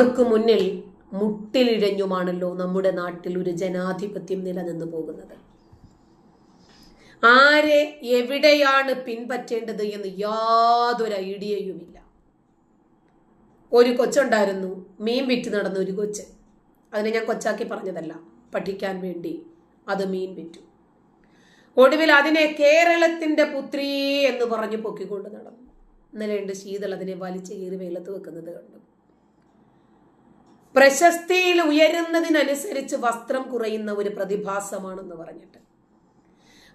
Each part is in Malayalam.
അവർക്ക് മുന്നിൽ മുട്ടിലിഴഞ്ഞുമാണല്ലോ നമ്മുടെ നാട്ടിൽ ഒരു ജനാധിപത്യം നിലനിന്നു പോകുന്നത്. ആരെ എവിടെയാണ് പിൻപറ്റേണ്ടത് എന്ന് യാതൊരു ഐഡിയയുമില്ല. ഒരു കൊച്ചുണ്ടായിരുന്നു മീൻ വിറ്റ് നടന്ന ഒരു കൊച്ച്. അതിനെ ഞാൻ കൊച്ചാക്കി പറഞ്ഞതല്ല പഠിക്കാൻ വേണ്ടി അത് മീൻ വിറ്റു. ഒടുവിൽ അതിനെ കേരളത്തിന്റെ പുത്രി എന്ന് പറഞ്ഞു പൊക്കിക്കൊണ്ട് നടന്നു. ഇന്നലെ ഉണ്ട് ശീതൾ അതിനെ വലിച്ചു കീറി വെയിലത്ത് വെക്കുന്നത് കണ്ടു. പ്രശസ്തിയിൽ ഉയരുന്നതിനനുസരിച്ച് വസ്ത്രം കുറയുന്ന ഒരു പ്രതിഭാസമാണെന്ന് പറഞ്ഞിട്ട്.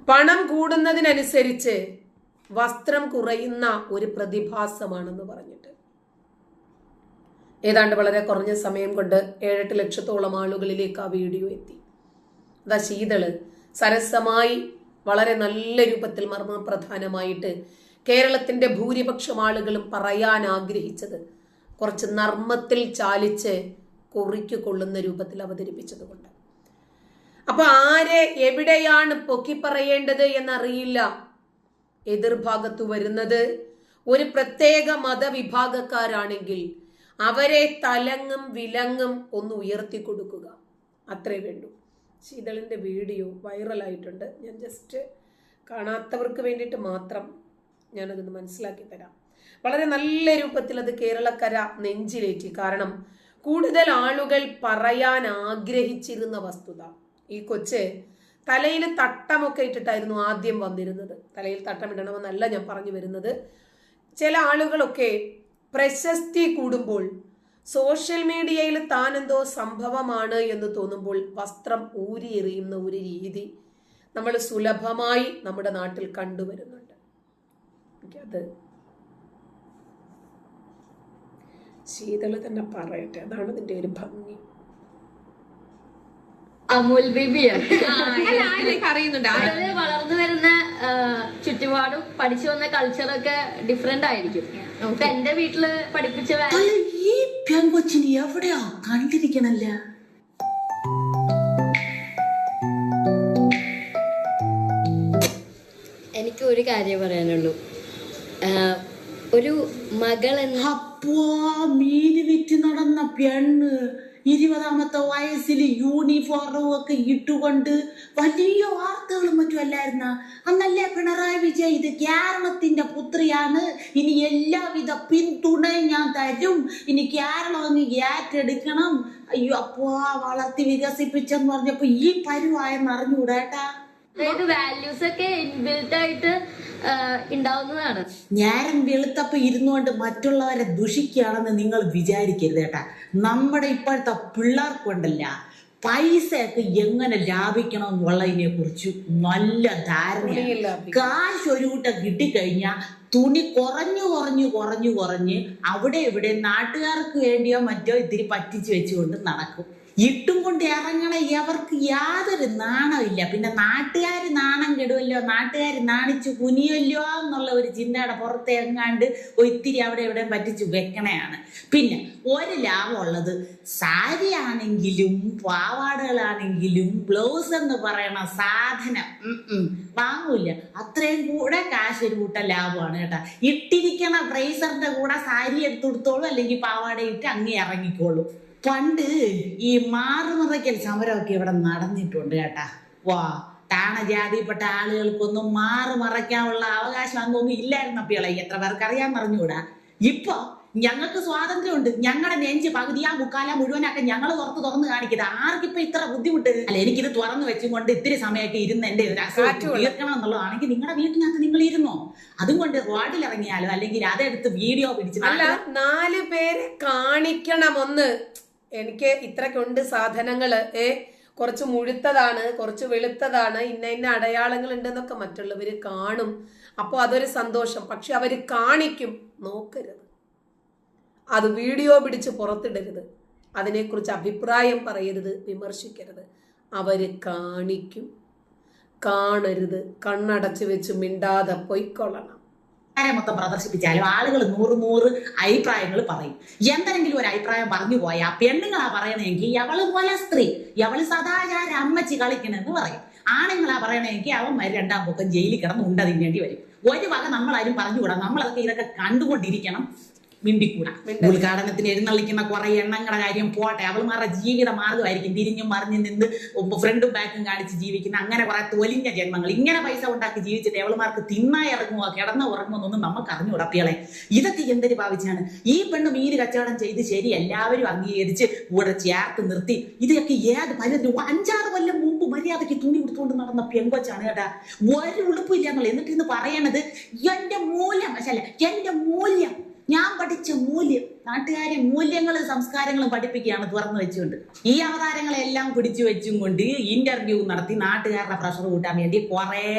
പണം കൂടുന്നതിനനുസരിച്ച് വസ്ത്രം കുറയുന്ന ഒരു പ്രതിഭാസമാണെന്ന് പറഞ്ഞിട്ട്. ഏതാണ്ട് വളരെ കുറഞ്ഞ സമയം കൊണ്ട് ഏഴെട്ട് ലക്ഷത്തോളം ആളുകളിലേക്ക് ആ വീഡിയോ എത്തി. അതാ ശീതൾ സരസമായി വളരെ നല്ല രൂപത്തിൽ മർമ്മപ്രധാനമായിട്ട് കേരളത്തിന്റെ ഭൂരിപക്ഷം ആളുകളും പറയാൻ ആഗ്രഹിച്ചത് കുറച്ച് നർമ്മത്തിൽ ചാലിച്ച് കുറിക്ക് കൊള്ളുന്ന രൂപത്തിൽ അവതരിപ്പിച്ചതുകൊണ്ട്. അപ്പൊ ആരെ എവിടെയാണ് പൊക്കി പറയേണ്ടത് എന്നറിയില്ല. എതിർഭാഗത്ത് വരുന്നത് ഒരു പ്രത്യേക മതവിഭാഗക്കാരാണെങ്കിൽ അവരെ തലങ്ങും വിലങ്ങും ഒന്ന് ഉയർത്തി കൊടുക്കുക. അത്രേ വേണ്ടൂ. ശീതളിന്റെ വീഡിയോ വൈറലായിട്ടുണ്ട്. ഞാൻ ജസ്റ്റ് കാണാത്തവർക്ക് വേണ്ടിയിട്ട് മാത്രം ഞാനതൊന്ന് മനസ്സിലാക്കി തരാം. വളരെ നല്ല രൂപത്തിൽ അത് കേരളക്കര നെഞ്ചിലേറ്റി. കാരണം കൂടുതൽ ആളുകൾ പറയാൻ ആഗ്രഹിച്ചിരുന്ന വസ്തുത. ഈ കൊച്ച് തലയിൽ തട്ടമൊക്കെ ഇട്ടിട്ടായിരുന്നു ആദ്യം വന്നിരുന്നത്. തലയിൽ തട്ടമിടണമെന്നല്ല ഞാൻ പറഞ്ഞു വരുന്നത്. ചില ആളുകളൊക്കെ പ്രശസ്തി കൂടുമ്പോൾ സോഷ്യൽ മീഡിയയിൽ താൻ എന്തോ സംഭവമാണ് എന്ന് തോന്നുമ്പോൾ വസ്ത്രം ഊരിയെറിയുന്ന ഒരു രീതി നമ്മൾ സുലഭമായി നമ്മുടെ നാട്ടിൽ കണ്ടുവരുന്നുണ്ട്. എനിക്കത് ശീതള തന്നെ പറയട്ടെ. അതാണ് അതിന്റെ ഒരു ഭംഗി. അമുൽ ബേബിയാണ് അറിയുന്നുണ്ട് വളർന്നു വരുന്ന ചുറ്റുപാടും പഠിച്ചു വന്ന കൾച്ചറൊക്കെ ഡിഫറെന്റ് ആയിരിക്കും. എന്റെ വീട്ടിൽ പഠിപ്പിച്ച ഈ പെങ്കൊച്ചിനെ എവിടെയാ കണ്ടിരിക്കണല്ല? എനിക്ക് ഒരു കാര്യം പറയാനുള്ളൂ. ഒരു മകൾ എന്ന വിറ്റ് നടന്ന പെണ്ണ് ഇരുപതാമത്തെ വയസ്സിൽ യൂണിഫോമും ഒക്കെ ഇട്ടുകൊണ്ട് വലിയ വാർത്തകളും മറ്റും അല്ലായിരുന്ന അന്നല്ലേ പിണറായി വിജയ് ഇത് കേരളത്തിന്റെ പുത്രിയാണ്. ഇനി എല്ലാവിധ പിന്തുണയും ഞാൻ തരും. ഇനി കേരളം അങ്ങ് ഏറ്റെടുക്കണം. അയ്യോ അപ്പോ വളർത്തി വികസിപ്പിച്ചെന്ന് പറഞ്ഞപ്പോ ഈ പരുവായെന്ന് അറിഞ്ഞുകൂടാട്ടാ അതായത് വാല്യൂസ് ഒക്കെ ഇൻബിൽട്ട് ആയിട്ട് ഉണ്ടാവുന്നതാണ് നേരം വെളുത്തപ്പ ഇരുന്നുകൊണ്ട് മറ്റുള്ളവരെ ദുഷിക്കുകയാണെന്ന് നിങ്ങൾ വിചാരിക്കരുത് കേട്ടാ. നമ്മുടെ ഇപ്പോഴത്തെ പിള്ളേർക്കുണ്ടല്ല പൈസയൊക്കെ എങ്ങനെ ലാഭിക്കണം എന്നുള്ളതിനെ കുറിച്ച് നല്ല ധാരണയില്ല കാശ് ഒരു കൂട്ടം കിട്ടിക്കഴിഞ്ഞാൽ തുണി കുറഞ്ഞു കുറഞ്ഞു കുറഞ്ഞു കുറഞ്ഞ് അവിടെ ഇവിടെ നാട്ടുകാർക്ക് വേണ്ടിയോ മറ്റോ ഇത്തിരി പറ്റിച്ചു വെച്ചുകൊണ്ട് നടക്കും. ഇട്ടും കൊണ്ട് ഇറങ്ങണ ഇവർക്ക് യാതൊരു നാണമില്ല പിന്നെ നാട്ടുകാർ നാണം കെടുമല്ലോ നാട്ടുകാർ നാണിച്ചു കുനിയല്ലോ എന്നുള്ള ഒരു ചിന്തയുടെ പുറത്ത് എങ്ങാണ്ട് ഒത്തിരി അവിടെ ഇവിടെ പറ്റിച്ചു വെക്കണയാണ്. പിന്നെ ഒരു ലാഭമുള്ളത് സാരി ആണെങ്കിലും പാവാടകളാണെങ്കിലും ബ്ലൗസ് എന്ന് പറയണ സാധനം വാങ്ങൂല അത്രയും കൂടെ കാശ് ഒരു കൂട്ട ലാഭമാണ് കേട്ടാ. ഇട്ടിരിക്കണ ബ്രേസറിന്റെ കൂടെ സാരി എടുത്തു കൊടുത്തോളൂ അല്ലെങ്കിൽ പാവാട ഇട്ട് അങ്ങ് ഇറങ്ങിക്കോളൂ. പണ്ട് ഈ മാറുമറയ്ക്കൽ സമരമൊക്കെ ഇവിടെ നടന്നിട്ടുണ്ട് കേട്ടാ. വാ താണ ജാതിപ്പെട്ട ആളുകൾക്കൊന്നും മാറു മറയ്ക്കാനുള്ള അവകാശം അങ്ങൊന്നും ഇല്ലായിരുന്നു അപ്പികളെ എത്ര പേർക്ക് അറിയാൻ പറഞ്ഞുകൂടാ? ഇപ്പൊ ഞങ്ങൾക്ക് സ്വാതന്ത്ര്യമുണ്ട്. ഞങ്ങളുടെ നെഞ്ച് പകുതിയാ മുക്കാല മുഴുവനൊക്കെ ഞങ്ങൾ പുറത്ത് തുറന്ന് കാണിക്കുന്നത് ആർക്കിപ്പോ ഇത്ര ബുദ്ധിമുട്ട് അല്ല എനിക്കിത് തുറന്നു വെച്ചുകൊണ്ട് ഇത്തിരി സമയമൊക്കെ ഇരുന്ന് എന്റെ. തീർക്കണം എന്നുള്ളതാണെങ്കിൽ നിങ്ങളുടെ വീട്ടിനകത്ത് നിങ്ങൾ ഇരുന്നോ? അതും കൊണ്ട് റോഡിൽ ഇറങ്ങിയാലോ അല്ലെങ്കിൽ അതെടുത്ത് വീഡിയോ പിടിച്ച് നാല് പേരെ കാണിക്കണമെന്ന്. എനിക്ക് ഇത്രക്കുണ്ട് സാധനങ്ങൾ. ഏ കുറച്ച് മുഴുത്തതാണ് കുറച്ച് വെളുത്തതാണ് ഇന്ന ഇന്ന അടയാളങ്ങൾ ഉണ്ടെന്നൊക്കെ മറ്റുള്ളവർ കാണും. അപ്പോൾ അതൊരു സന്തോഷം. പക്ഷെ അവർ കാണിക്കും. നോക്കരുത്. അത് വീഡിയോ പിടിച്ച് പുറത്തിടരുത്. അതിനെക്കുറിച്ച് അഭിപ്രായം പറയരുത്. വിമർശിക്കരുത്. അവർ കാണിക്കും. കാണരുത്. കണ്ണടച്ച് വെച്ച് മിണ്ടാതെ പൊയ്ക്കൊള്ളണം. മൊത്തം പ്രദർശിപ്പിച്ചാലും ആളുകൾ നൂറ് നൂറ് അഭിപ്രായങ്ങൾ പറയും. എന്തെങ്കിലും ഒരു അഭിപ്രായം പറഞ്ഞു പോയാൽ പെണ്ണുങ്ങളാ പറയണമെങ്കിൽ അവൾ പോലെ സ്ത്രീ അവൾ സദാചാര അമ്മച്ചി കളിക്കണെന്ന് പറയും. ആണുങ്ങളാ പറയണമെങ്കിൽ അവന്മാർ രണ്ടാം പൊക്കം ജയിലിൽ കിടന്ന് അതിന് വേണ്ടി വരും. ഒരു വക നമ്മളാരും പറഞ്ഞുകൂടാ നമ്മളതൊക്കെ ഇതൊക്കെ കണ്ടുകൊണ്ടിരിക്കണം. മിണ്ടിക്കൂടാ. ഉദ്ഘാടനത്തിന് എഴുന്നള്ളിക്കുന്ന കുറെ എണ്ണങ്ങളുടെ കാര്യം പോട്ടെ. അവൾമാരുടെ ജീവിത മാർഗമായിരിക്കും തിരിഞ്ഞും മറിഞ്ഞും നിന്ന് ഫ്രണ്ടും ബാക്കും കാണിച്ച് ജീവിക്കുന്ന അങ്ങനെ കുറെ തൊലിഞ്ഞ ജന്മങ്ങൾ. ഇങ്ങനെ പൈസ ഉണ്ടാക്കി ജീവിച്ചിട്ട് അവൾമാർക്ക് തിന്നായി ഇറങ്ങുമോ കിടന്ന ഉറങ്ങുമോ നമുക്ക് അറിഞ്ഞുടപ്പികളെ ഇതൊക്കെ എന്തൊരു ഭാവിച്ചാണ് ഈ പെണ്ണ് മീന് കച്ചവടം ചെയ്ത് ശരി എല്ലാവരും അംഗീകരിച്ച് കൂടെ ചേർത്ത് നിർത്തി. ഇതൊക്കെ ഏത് പലരും അഞ്ചാറ് കൊല്ലം മുമ്പ് മര്യാദയ്ക്ക് തുണി കൊടുത്തുകൊണ്ട് നടന്ന പെങ്കൊച്ചാണ് കേട്ടാ. ഒരു ഉളുപ്പില്ല എന്നുള്ള എന്നിട്ട് ഇന്ന് പറയണത് എന്റെ മൂല്യം പക്ഷേ അല്ല എന്റെ മൂല്യം ഞാൻ പഠിച്ച മൂല്യം നാട്ടുകാരെ മൂല്യങ്ങളും സംസ്കാരങ്ങളും പഠിപ്പിക്കുകയാണ് തുറന്നു വെച്ചുകൊണ്ട്. ഈ അവതാരങ്ങളെല്ലാം പിടിച്ചു വെച്ചും കൊണ്ട് ഇന്റർവ്യൂ നടത്തി നാട്ടുകാരുടെ പ്രഷർ കൂട്ടാൻ വേണ്ടി കുറെ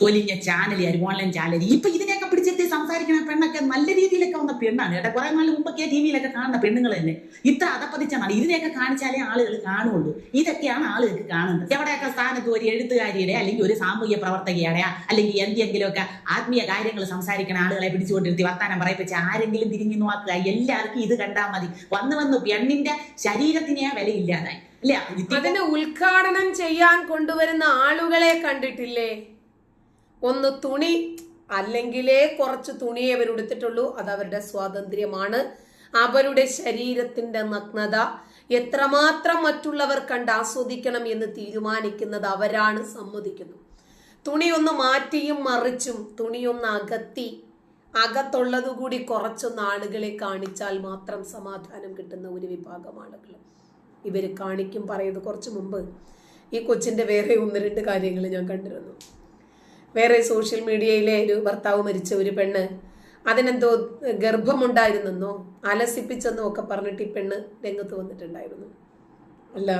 തൊലിഞ്ഞ ചാനലുകാർ ഓൺലൈൻ ചാനൽ ഇപ്പൊ ഇതിനെയൊക്കെ പിടിച്ചെത്തി സംസാരിക്കുന്ന പെണ്ണൊക്കെ നല്ല രീതിയിലൊക്കെ വന്ന പെണ്ണാണ്. കേട്ടോ കുറെ നാൾ മുമ്പൊക്കെ ടി കാണുന്ന പെണ്ണുങ്ങൾ തന്നെ. ഇത്ര അതപ്പതിച്ചാണ് ഇതിനെയൊക്കെ കാണിച്ചാലേ ആളുകൾ കാണുള്ളൂ. ഇതൊക്കെയാണ് ആളുകൾക്ക് കാണുന്നത്. എവിടെയൊക്കെ സ്ഥാനത്ത് ഒരു എഴുത്തുകാരിയുടെ അല്ലെങ്കിൽ ഒരു സാമൂഹ്യ പ്രവർത്തകയുടെ അല്ലെങ്കിൽ എന്തെങ്കിലുമൊക്കെ ആത്മീയ കാര്യങ്ങൾ സംസാരിക്കുന്ന ആളുകളെ പിടിച്ചുകൊണ്ടിരുത്തി വർത്താനം പറയിപ്പിച്ച് ആരെങ്കിലും തിരിഞ്ഞു നോക്കുക. എല്ലാവർക്കും ഇത് കണ്ടാൽ മതി. വന്ന് വന്ന് പെണ്ണിന്റെ ശരീരത്തിനെ വിലയില്ലാതായി. അല്ലേ ഇത് അതിന് ഉദ്ഘാടനം ചെയ്യാൻ കൊണ്ടുവരുന്ന ആളുകളെ കണ്ടിട്ടില്ലേ? ഒന്ന് തുണി അല്ലെങ്കിലേ കുറച്ച് തുണിയെ അവർ എടുത്തിട്ടുള്ളൂ അത് അവരുടെ സ്വാതന്ത്ര്യമാണ്. അവരുടെ ശരീരത്തിന്റെ നഗ്നത എത്രമാത്രം മറ്റുള്ളവർ കണ്ട് ആസ്വദിക്കണം എന്ന് തീരുമാനിക്കുന്നത് അവരാണ് സമ്മതിക്കുന്നു. തുണി ഒന്ന് മാറ്റിയും മറിച്ചും തുണിയൊന്ന് അകത്തി അകത്തുള്ളതുകൂടി കുറച്ചൊന്ന് ആളുകളെ കാണിച്ചാൽ മാത്രം സമാധാനം കിട്ടുന്ന ഒരു വിഭാഗം ആളുകൾ ഇവർ കാണിക്കും പറയുന്നത് കുറച്ച് മുമ്പ്. ഈ കൊച്ചിന്റെ വേറെ ഒന്ന് രണ്ട് കാര്യങ്ങൾ ഞാൻ കണ്ടിരുന്നു. വേറെ സോഷ്യൽ മീഡിയയിലെ ഒരു ഭർത്താവ് മരിച്ച ഒരു പെണ്ണ്. അതിനെന്തോ ഗർഭമുണ്ടായിരുന്നെന്നോ അലസിപ്പിച്ചെന്നോ ഒക്കെ പറഞ്ഞിട്ട് ഈ പെണ്ണ് രംഗത്ത് വന്നിട്ടുണ്ടായിരുന്നു. അല്ല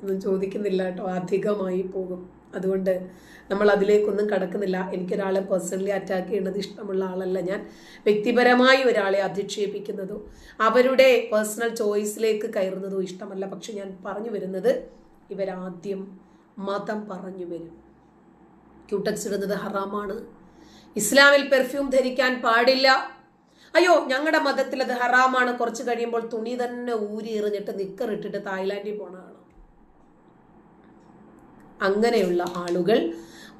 ഒന്നും ചോദിക്കുന്നില്ല കേട്ടോ. അധികമായി പോകും. അതുകൊണ്ട് നമ്മൾ അതിലേക്കൊന്നും കടക്കുന്നില്ല. എനിക്കൊരാളെ പേഴ്സണലി അറ്റാക്ക് ചെയ്യുന്നത് ഇഷ്ടമുള്ള ആളല്ല ഞാൻ. വ്യക്തിപരമായി ഒരാളെ അധിക്ഷേപിക്കുന്നതോ അവരുടെ പേഴ്സണൽ ചോയ്സിലേക്ക് കയറുന്നതോ ഇഷ്ടമല്ല. പക്ഷെ ഞാൻ പറഞ്ഞു വരുന്നത് ഇവരാദ്യം മതം പറഞ്ഞു വരും. ക്യൂട്ടക്സ് ഇടുന്നത് ഹറാമാണ്. ഇസ്ലാമിൽ പെർഫ്യൂം ധരിക്കാൻ പാടില്ല. അയ്യോ ഞങ്ങളുടെ മതത്തിൽ അത് ഹറാമാണ്. കുറച്ച് കഴിയുമ്പോൾ തുണി തന്നെ ഊരി എറിഞ്ഞിട്ട് നിക്കറിട്ടിട്ട് തായ്ലാന്റിൽ പോണതാണ്. അങ്ങനെയുള്ള ആളുകൾ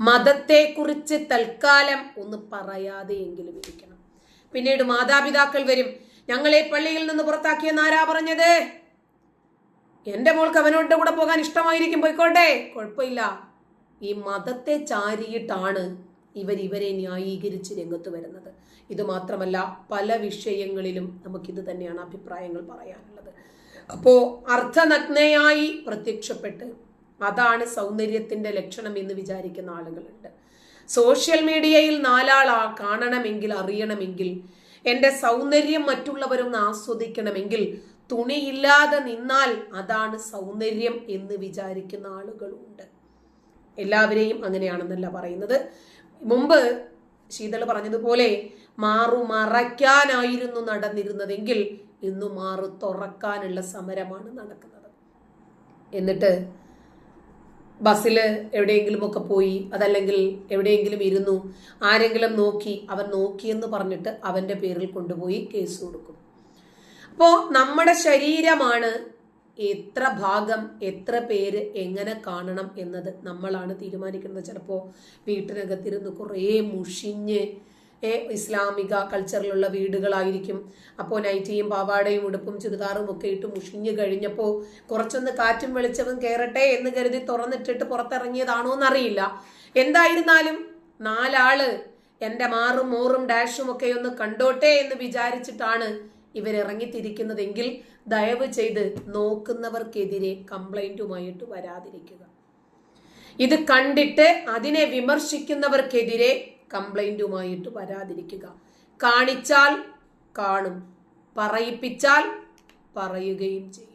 മതത്തെക്കുറിച്ച് തൽക്കാലം ഒന്ന് പറയാതെയെങ്കിലും ഇരിക്കണം. പിന്നീട് മാതാപിതാക്കൾ വരും. ഞങ്ങളെ പള്ളിയിൽ നിന്ന് പുറത്താക്കിയെന്ന് ആരാ പറഞ്ഞത് എന്റെ മോൾക്ക് അവനോട് കൂടെ പോകാൻ ഇഷ്ടമായിരിക്കും പോയിക്കോട്ടെ. കുഴപ്പമില്ല. ഈ മതത്തെ ചാരിയിട്ടാണ് ഇവർ ഇവരെ ന്യായീകരിച്ച് രംഗത്ത് വരുന്നത്. ഇത് മാത്രമല്ല പല വിഷയങ്ങളിലും നമുക്കിത് തന്നെയാണ് അഭിപ്രായങ്ങൾ പറയാനുള്ളത്. അപ്പോൾ അർത്ഥനഗ്നയായി പ്രത്യക്ഷപ്പെട്ട് അതാണ് സൗന്ദര്യത്തിന്റെ ലക്ഷണം എന്ന് വിചാരിക്കുന്ന ആളുകളുണ്ട്. സോഷ്യൽ മീഡിയയിൽ നാലാൾ കാണണമെങ്കിൽ അറിയണമെങ്കിൽ എന്റെ സൗന്ദര്യം മറ്റുള്ളവരൊന്ന് ആസ്വദിക്കണമെങ്കിൽ തുണിയില്ലാതെ നിന്നാൽ അതാണ് സൗന്ദര്യം എന്ന് വിചാരിക്കുന്ന ആളുകളുണ്ട്. എല്ലാവരെയും അങ്ങനെയാണെന്നല്ല പറയുന്നത്. മുമ്പ് ശീതൾ പറഞ്ഞതുപോലെ മാറു മറയ്ക്കാനായിരുന്നു നടന്നിരുന്നതെങ്കിൽ ഇന്ന് മാറു തുറക്കാനുള്ള സമരമാണ് നടക്കുന്നത്. എന്നിട്ട് ബസ്സിൽ എവിടെയെങ്കിലുമൊക്കെ പോയി അതല്ലെങ്കിൽ എവിടെയെങ്കിലും ഇരുന്നു ആരെങ്കിലും നോക്കി അവൻ നോക്കിയെന്ന് പറഞ്ഞിട്ട് അവന്റെ പേരിൽ കൊണ്ടുപോയി കേസ് കൊടുക്കും. അപ്പോൾ നമ്മുടെ ശരീരമാണ് എത്ര ഭാഗം എത്ര പേര് എങ്ങനെ കാണണം എന്നത് നമ്മളാണ് തീരുമാനിക്കുന്നത്. ചിലപ്പോൾ വീട്ടിനകത്തിരുന്ന് കുറേ മുഷിഞ്ഞ് ഇസ്ലാമിക കൾച്ചറിലുള്ള വീടുകളായിരിക്കും. അപ്പോൾ നൈറ്റിയും പാവാടയും ഉടുപ്പും ചുരിദാറും ഒക്കെ ഇട്ട് മുഷിഞ്ഞ് കഴിഞ്ഞപ്പോൾ കുറച്ചൊന്ന് കാറ്റും വെളിച്ചവും കയറട്ടെ എന്ന് കരുതി തുറന്നിട്ടിട്ട് പുറത്തിറങ്ങിയതാണോ എന്നറിയില്ല. എന്തായിരുന്നാലും നാലാൾ എന്റെ മാറും മോറും ഡാഷും ഒക്കെ ഒന്ന് കണ്ടോട്ടെ എന്ന് വിചാരിച്ചിട്ടാണ് ഇവരിറങ്ങിത്തിരിക്കുന്നതെങ്കിൽ ദയവ് ചെയ്ത് നോക്കുന്നവർക്കെതിരെ കംപ്ലൈന്റുമായിട്ട് വരാതിരിക്കുക. ഇത് കണ്ടിട്ട് അതിനെ വിമർശിക്കുന്നവർക്കെതിരെ കംപ്ലൈന്റുമായിട്ട് വരാതിരിക്കുക. കാണിച്ചാൽ കാണും. പറയിപ്പിച്ചാൽ പറയുകയും ചെയ്യും.